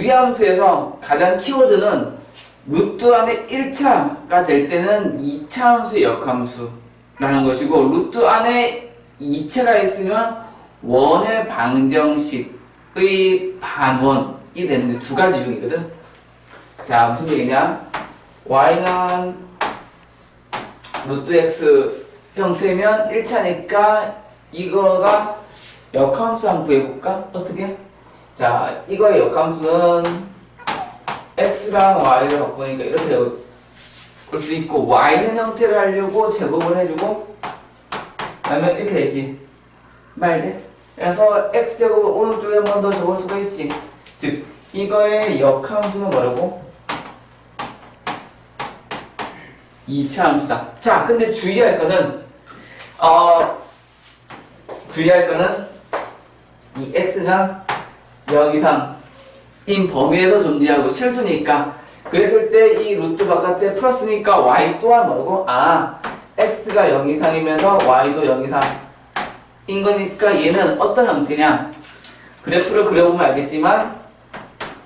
우리 함수에서 가장 키워드는 루트 안에 1차가 될 때는 2차 함수의 역함수라는 것이고 루트 안에 2차가 있으면 원의 방정식의 반원이 되는 게두 가지 중이거든. 자 무슨 얘기냐? y는 루트 x 형태면 1차니까 이거가 역함수 한번 구해볼까? 어떻게? 자, 이거의 역함수는 x랑 y를 바꾸니까 이렇게 볼수 있고 y는 형태를 하려고 제곱을 해주고 그다음에 이렇게 되지 말 돼? 그래서 x제곱을 오른쪽에 한 번 더 적을 수가 있지 즉 이거의 역함수는 뭐라고? 2차 함수다 자 근데 주의할 거는 어 주의할 거는 이 x가 0 이상 인 범위에서 존재하고 실수니까 그랬을 때 이 루트 바깥에 플러스니까 y 또한 뭐라고? 아 x가 0 이상이면서 y도 0 이상인 거니까 얘는 어떤 형태냐? 그래프를 그려보면 알겠지만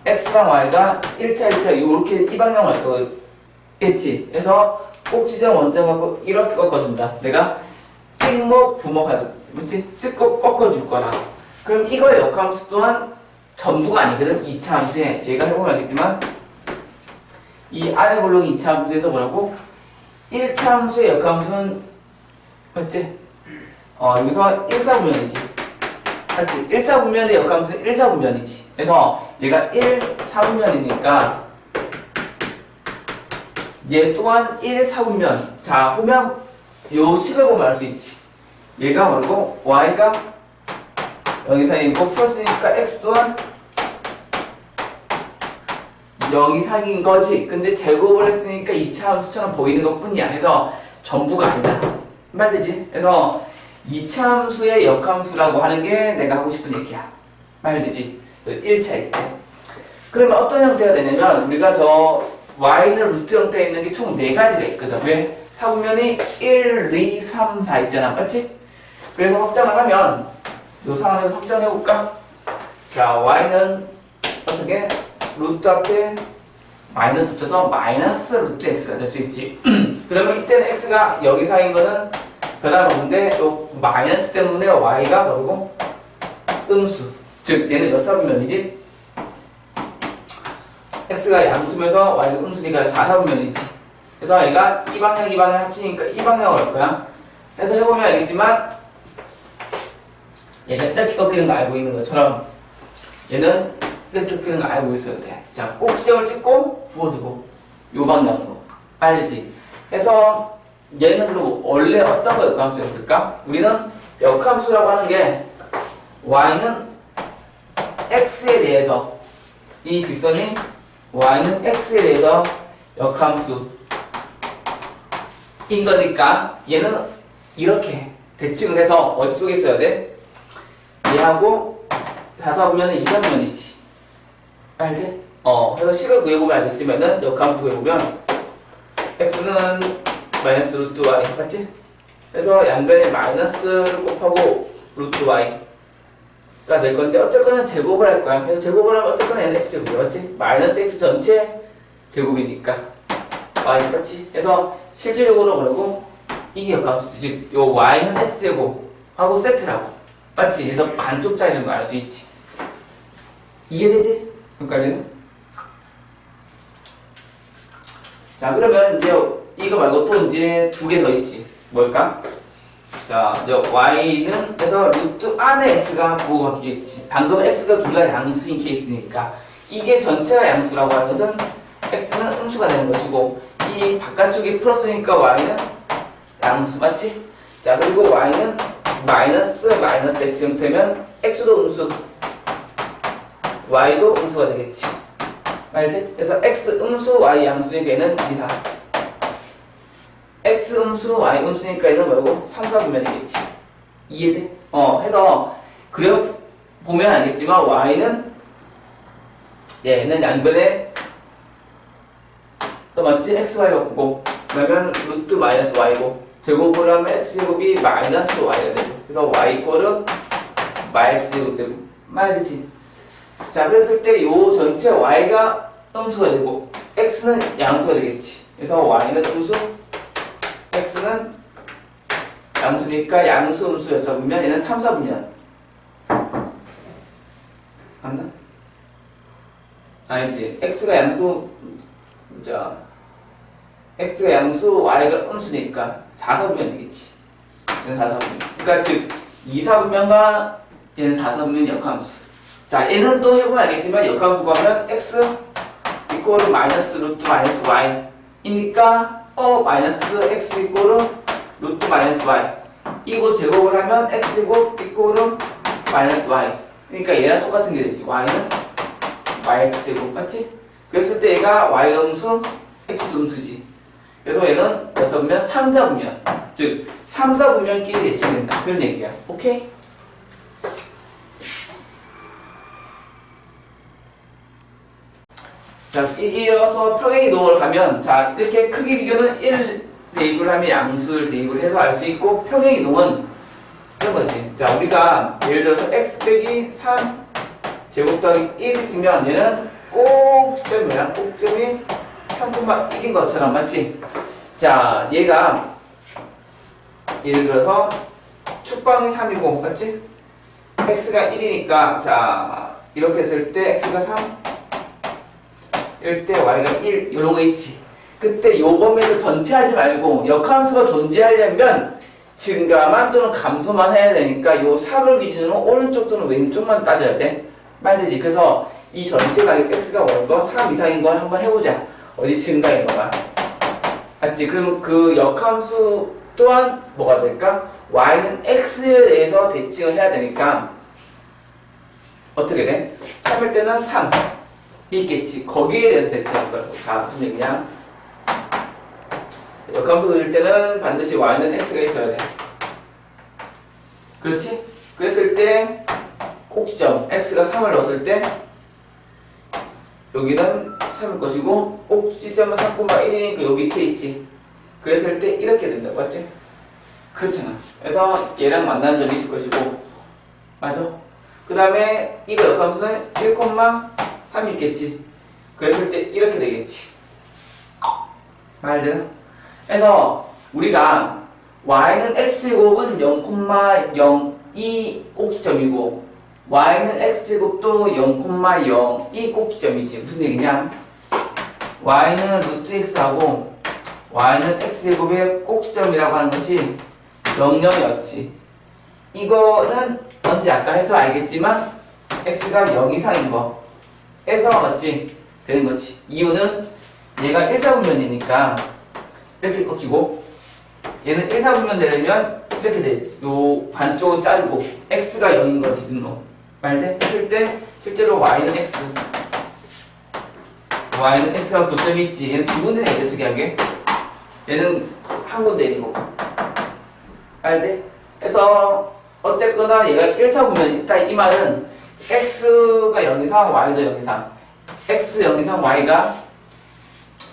x랑 y가 1차 1차 이렇게 이 방향으로 갈 거겠지. 그래서 꼭지점 원점 갖고 이렇게 꺾어준다. 내가 찍목 부목 하듯 그렇지? 찍고 꺾어줄 거라. 그럼 이거의 역함수 또한 전부가 아니거든. 2차 함수에. 얘가 해보면 알겠지만 이 아래 블록이 2차 함수에서 뭐라고? 1차 함수의 역함수는 맞지? 어 여기서 1사분면이지. 맞지? 1사분면의 역함수는 1사분면이지. 그래서 얘가 1사분면이니까 얘 또한 1사분면. 자 보면 요 식을 보면 알 수 있지. 얘가 뭐라고? y가 0 이상이고 플러스니까 x 또한 0 이상인 거지. 근데 제곱을 했으니까 2차 함수처럼 보이는 것 뿐이야. 그래서 전부가 아니다. 말 되지? 그래서 2차 함수의 역함수라고 하는 게 내가 하고 싶은 얘기야. 말 되지? 1차일 때. 그러면 어떤 형태가 되냐면 우리가 저 y는 루트 형태에 있는 게 총 4가지가 있거든. 왜? 사분면이 1, 2, 3, 4 있잖아. 맞지? 그래서 확장을 하면 이 상황에서 확장해볼까? 자, y는 어떻게? 루트 앞에 마이너스 붙여서 마이너스 루트 x가 될 수 있지. 그러면 이때는 x가 여기 사이인 거는 변함없는데 요 마이너스 때문에 y가 뭐고? 음수. 즉 얘는 몇 사분면이지? x가 양수면서 y가 음수니까 4사분면이지. 그래서 얘가 이 방향 이 방향 합치니까 이 방향으로 할 거야. 해서 해보면 알겠지만 얘는 이렇게 꺾이는 거 알고 있는 것처럼 얘는 꺾이는 거 알고 있어야 돼. 자, 꼭 지점을 찍고 부어주고 요 방향으로 알지? 해서 얘는 그리고 원래 어떤 거 역함수였을까? 우리는 역함수라고 하는 게 y는 x에 대해서 이 직선이 y는 x에 대해서 역함수인 거니까 얘는 이렇게 대칭을 해서 어쪽에 써야 돼? 얘하고 사사보면은 이변면이지. 알지? 어, 그래서 식을 구해보면 알겠지만은 역함수 구해보면 x는 마이너스 루트 y 맞지? 그래서 양변에 마이너스를 곱하고 루트 y가 될 건데 어쨌거나 제곱을 할 거야. 그래서 제곱을 하면 어쨌거나 n x 제곱이야, 맞지? 마이너스 x 전체 제곱이니까 y 맞지? 그래서 실질적으로 뭐라고? 이게 역함수지. 즉, 요 y는 x 제곱하고 세트라고. 맞지? 그래서 반쪽짜리인 거알 수 있지. 이해되지? 여기까지는? 자, 그러면 이제 이거 말고 또 이제 두 개 더 있지. 뭘까? 자, 이제 y는 그래서 루트 안에 x가 부호가 바뀌겠지. 방금 x가 둘 다 양수인 케이스니까 이게 전체가 양수라고 하는 것은 x는 음수가 되는 것이고 이 바깥쪽이 플러스니까 y는 양수 맞지? 자, 그리고 y는 마이너스 마이너스 x 형태면 x도 음수 y도 음수가 되겠지 알지? 그래서 x 음수 y 양수니까 얘는 이사 x 음수 y 음수니까 얘는 뭐라고? 3, 4분면이겠지 이해돼? 어 해서 그려 보면 알겠지만 y는 얘는 양변에 또 맞지? x, y가 보고 그러면 루트 마이너스 y고 제곱을 하면 x제곱이 마이너스 y가 되고 그래서 y 꼴은 마이너스 제곱 되고 말이지 자, 그랬을 때요 전체 y가 음수가 되고 x는 양수가 되겠지. 그래서 y는 음수, x는 양수니까 양수 음수 여쭤보면 얘는 3, 4분면. 맞나? 아니지. x가 양수, 자, x가 양수, y가 음수니까 4, 4분면이겠지. 얘는 4, 4분면. 그러니까 즉 2, 4분면과 얘는 4, 4분면 역함수. 자, 얘는 또 해보면 알겠지만 역함수 구하면 x 이꼬르 마이너스 루트 마이너스 y 이니까 어 마이너스 x 이꼬르 루트 마이너스 y. 이거 제곱을 하면 x 제곱 이꼬르 마이너스 y. 그러니까 얘랑 똑같은 게 되지. Y는 yx 제곱 맞지? 그랬을 때 얘가 y 음수 x 음수지. 그래서 얘는 여섯 면 3, 4분면 즉 3, 4분면끼리 대칭된다. 그런 얘기야. 오케이? 자, 이- 이어서 평행 이동을 가면 자 이렇게 크기 비교는 1 대입을 하면 양수를 대입을 해서 알 수 있고 평행 이동은 이런 거지. 자 우리가 예를 들어서 x 빼기 3 제곱 더하기 1 있으면 얘는 꼭점이 뭐야? 꼭점이 3분만 1인 것처럼 맞지? 자 얘가 예를 들어서 축방이 3이고 맞지? x가 1이니까 자 이렇게 했을 때 x가 3 1 때 y가 1 이런 거 있지. 그때 요 범위에서 전체 하지 말고 역함수가 존재하려면 증가만 또는 감소만 해야 되니까 요 3을 기준으로 오른쪽 또는 왼쪽만 따져야 돼. 말되지. 그래서 이 전체 가격 x가 원거 3 이상인 걸 한번 해보자. 어디 증가인 거가. 맞지? 그럼 그 역함수 또한 뭐가 될까? y는 x에 대해서 대칭을 해야 되니까 어떻게 돼? 3일 때는 3 있겠지. 거기에 대해서 대체할 거라고. 자, 무슨 얘기냐? 역함수 그릴 때는 반드시 y는 x가 있어야 돼. 그렇지? 그랬을 때 꼭지점 x가 3을 넣었을 때 여기는 3일 것이고 꼭지점은 3,1이니까 여기 밑에 있지. 그랬을 때 이렇게 된다고 맞지? 그렇잖아. 그래서 얘랑 만나는 점이 있을 것이고 맞아? 그 다음에 이거 역함수는 1,3 있겠지. 그랬을 때 이렇게 되겠지. 말되나? 그래서 우리가 y는 x제곱은 0,02 꼭지점이고 y는 x제곱도 0,02 꼭지점이지. 무슨 얘기냐? y는 루트 x하고 y는 x제곱의 꼭지점이라고 하는 것이 00이었지. 이거는 언제 아까 해서 알겠지만 x가 0 이상인 거 해서 맞지? 되는 거지. 이유는 얘가 1, 4분면이니까 이렇게 꺾이고 얘는 1, 4분면 되려면 이렇게 되지. 요 반쪽은 자르고 x가 0인 걸 기준으로 말돼? 했을 때 실제로 y는 x y는 x가 교점이 있지. 얘는 두 군데 내려 특이하게 얘는 한 군데 있고 알돼? 그래서 어쨌거나 얘가 1, 4분면 있다 이 말은 x가 0 이상 y도 0 이상 x 0 이상 y가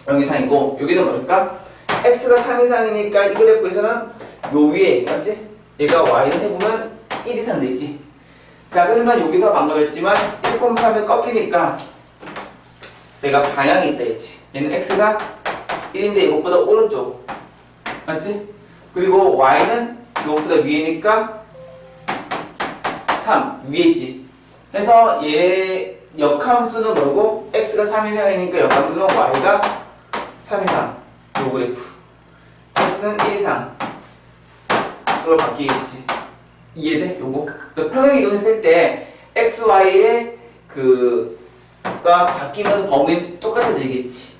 0 이상이고 여기는 뭘까? x가 3 이상이니까 이 그래프에서는 요 위에 맞지? 얘가 y를 해보면 1 이상 되지 자 그러면 여기서 방금 했지만 1,3에 꺾이니까 내가 방향이 있다 했지 얘는 x가 1인데 이것보다 오른쪽 맞지? 그리고 y는 이것보다 위니까 3 위에지 그래서 얘 역함수는 뭐고 x가 3 이상이니까 역함수는 y가 3 이상. 요 그래프. x는 1 이상. 이걸 바뀌겠지. 이해돼? 요거? 평행 이동했을 때 x, y의 그가 바뀌면서 범위는 똑같아지겠지